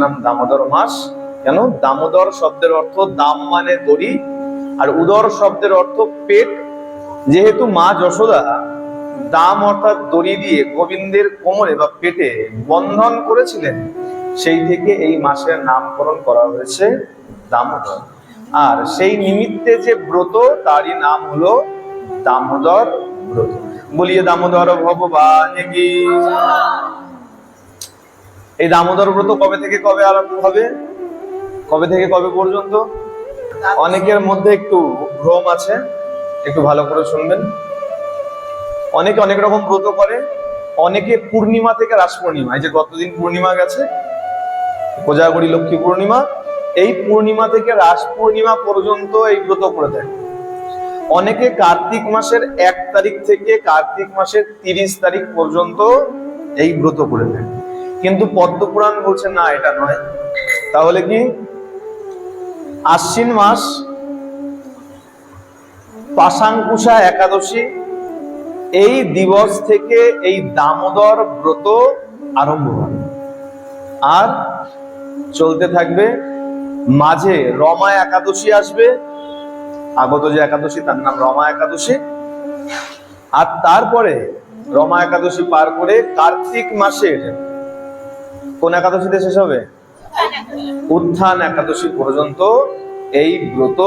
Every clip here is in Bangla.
নাম দামোদর মাস। কেন? দামোদর শব্দের অর্থ দাম মানে দড়ি, আর উদর শব্দের অর্থ পেট। যেহেতু মা যশোদা দাম অর্থাৎ দড়ি দিয়ে গোবিন্দের কোমরে বা পেটে বন্ধন করেছিলেন, সেই থেকে এই মাসের নামকরণ করা হয়েছে দামোদর। আর সেই নিমিত্তে যে ব্রত, তারই নাম হলো দামোদর ব্রত। বলিয়ে দামোদর ভগবান কি? এই দামোদর ব্রত কবে থেকে কবে আরম্ভ হবে? কবে থেকে কবে পর্যন্ত? অনেকের মধ্যে একটু ভ্রম আছে, একটু ভালো করে শুনবেন। অনেকে অনেক রকম ব্রত করে, অনেকে পূর্ণিমা থেকে রাস পূর্ণিমা। এই যে গতদিন পূর্ণিমা গেছে, কোজাগরী লক্ষ্মী পূর্ণিমা, এই পূর্ণিমা থেকে রাস পূর্ণিমা পর্যন্ত এই ব্রত করে থাকে। অনেকে কার্তিক মাসের এক তারিখ থেকে কার্তিক মাসের তিরিশ তারিখ পর্যন্ত এই ব্রত করে থাকে। কিন্তু পদ্মপুরাণ বলছে, না, এটা নয়। তাহলে কি? আশ্বিন মাস পাশাঙ্কুশা একাদশী, এই দিবস থেকে এই দামোদর ব্রত আরম্ভ হয়। আর চলতে থাকবে, মাঝে রমা একাদশী আসবে, আগত যে একাদশী, তার নাম রমা একাদশী। আর তারপরে রমা একাদশী পার করে কার্তিক মাসের কোন একাদশীতে শেষ হবে? উত্থান একাদশী পর্যন্ত এই ব্রত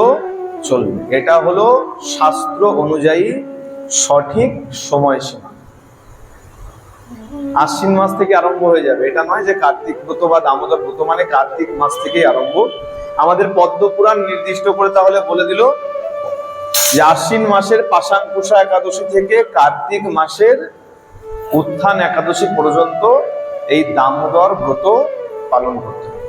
চলবে। এটা হলো শাস্ত্র অনুযায়ী সঠিক সময়সীমা। আশ্বিন মাস থেকে আরম্ভ হয়ে যাবে। এটা নয় যে কার্তিক ব্রত বা দামোদর ব্রত মানে কার্তিক মাস থেকেই আরম্ভ। আমাদের পদ্মপুরাণ নির্দিষ্ট করে তাহলে বলে দিল যে আশ্বিন মাসের পাশাঙ্কুশা একাদশী থেকে কার্তিক মাসের উত্থান একাদশী পর্যন্ত এই দামোদর ব্রত পালন করতে হবে।